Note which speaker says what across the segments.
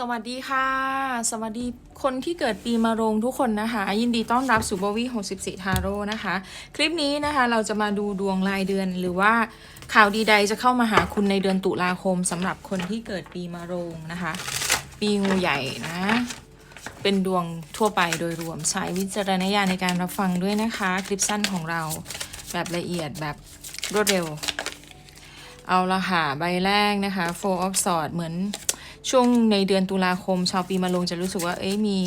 Speaker 1: สวัสดีค่ะ สวัสดีคนที่เกิดปีมะโรงทุกคนนะคะ ยินดีต้อนรับสู่บวี64 ทาโร่นะคะ คลิปนี้นะคะเราจะมาดูดวงรายเดือนหรือว่าข่าวดีใดจะเข้ามาหาคุณในเดือนตุลาคมสำหรับคนที่เกิดปีมะโรงนะคะ ปีงูใหญ่นะ เป็นดวงทั่วไปโดยรวมใช้วิจารณญาณในการรับฟังด้วยนะคะ คลิปสั้นของเราแบบละเอียดแบบรวดเร็ว เอาละค่ะใบแรกนะคะ Four of Swords เหมือน ช่วงในเดือนตุลาคม ชาวปีมาลงจะรู้สึกว่า เอ้ยมี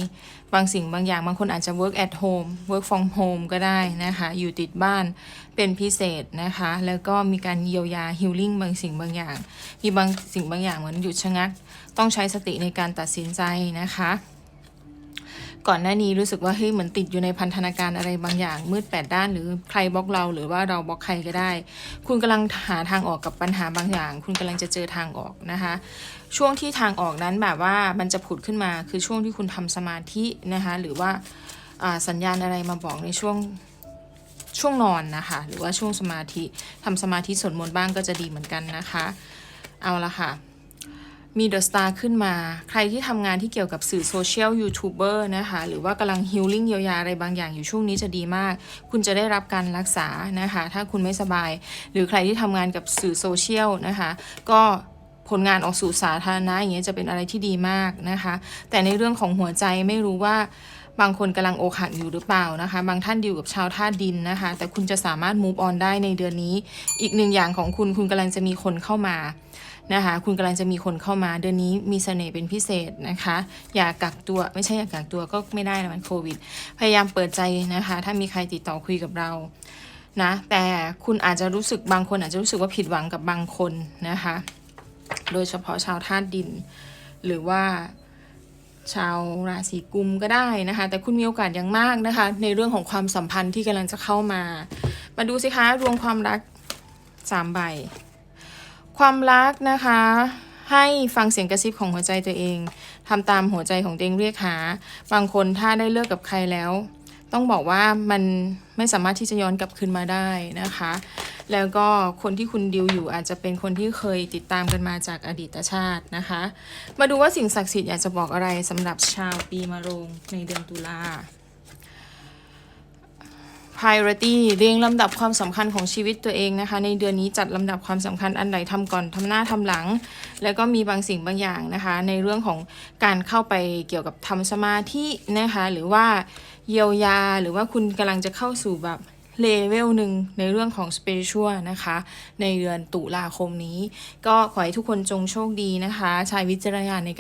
Speaker 1: บางสิ่งบางอย่างบางคนอาจจะ work at home work from home ก็ได้นะคะ อยู่ติดบ้านเป็นพิเศษนะคะ แล้วก็มีการเยียวยา healing บางสิ่งบางอย่าง มีบางสิ่งบางอย่างเหมือนหยุดชะงัก ต้องใช้สติในการตัดสินใจนะคะ ก่อนหน้านี้รู้สึกว่าเฮ้ยเหมือนติดอยู่ในพันธนาการอะไรบางอย่าง มืดแปดด้านหรือใครบล็อกเรา หรือว่าเราบล็อกใครก็ได้ คุณกำลังหาทางออกกับปัญหาบางอย่าง คุณกำลังจะเจอทางออกนะคะ ช่วงที่ทางออกนั้นแบบว่ามันจะผุดขึ้นมาคือช่วงที่คุณทำสมาธินะคะหรือว่าสัญญาณอะไรมาบอกในช่วงช่วงนอนนะคะ หรือว่าช่วงสมาธิทำสมาธิสวดมนต์บ้างก็จะดีเหมือนกันนะคะ เอาละค่ะ มีเดอะสตาร์ขึ้นมา ใครที่ทำงานที่เกี่ยวกับสื่อโซเชียลยูทูบเบอร์นะคะ หรือว่ากำลังฮิลลิ่งเยียวยาอะไรบางอย่างอยู่ช่วงนี้จะดีมาก คุณจะได้รับการรักษานะคะ ถ้าคุณไม่สบาย หรือใครที่ทำงานกับสื่อโซเชียลนะคะ ก็ผลงานออกสู่สาธารณะอย่างเงี้ยจะเป็นอะไรที่ดีมากนะคะ แต่ในเรื่องของหัวใจไม่รู้ว่า บางคนกำลังอกหักอยู่หรือเปล่านะคะ บางท่านอยู่กับชาวธาตุดินนะคะ แต่คุณจะสามารถ move on ได้ในเดือนนี้ อีกหนึ่งอย่างของคุณคุณกำลังจะมีคนเข้ามานะคะ คุณกำลังจะมีคนเข้ามาเดือนนี้มีเสน่ห์เป็นพิเศษนะคะ อย่ากักตัวไม่ใช่อย่ากักตัวก็ไม่ได้นะมันโควิด พยายามเปิดใจนะคะ ถ้ามีใครติดต่อคุยกับเรานะแต่คุณอาจจะรู้สึกบางคนอาจจะรู้สึกว่าผิดหวังกับบางคนนะคะ โดยเฉพาะชาวธาตุดิน หรือว่า ชาวราศีกุมก็ได้นะคะ แต่คุณมีโอกาสอย่างมากนะคะ ในเรื่องของความสัมพันธ์ที่กำลังจะเข้ามา มาดูสิคะดวงความรักสามใบ ความรักนะคะ ให้ฟังเสียงกระซิบของหัวใจตัวเองทำตามหัวใจของตัวเองเรียกหา บางคนถ้าได้เลิกกับใครแล้ว ต้องบอกว่ามันไม่สามารถที่จะย้อนกลับคืนมาได้นะคะ แล้วก็คนที่คุณดิวอยู่อาจจะเป็นคนที่เคยติดตามกันมาจากอดีตชาตินะคะ มาดูว่าสิ่งศักดิ์สิทธิ์อยากจะบอกอะไรสำหรับชาวปีมะโรงในเดือนตุลา priority เรียงลำดับความสำคัญของชีวิตตัวเองนะคะ ในเดือนนี้จัดลำดับความสำคัญอันไหนทำก่อนทำหน้าทำหลัง แล้วก็มีบางสิ่งบางอย่างนะคะ ในเรื่องของการเข้าไปเกี่ยวกับทำสมาธินะคะ หรือว่าเยียวยาหรือว่าคุณกำลังจะเข้าสู่แบบ เลเวลหนึ่งในเรื่องของ spiritual นะคะ ในเดือนตุลาคมนี้ ก็ขอให้ทุกคนจงโชคดีนะคะ ใช้วิจารณญาณใน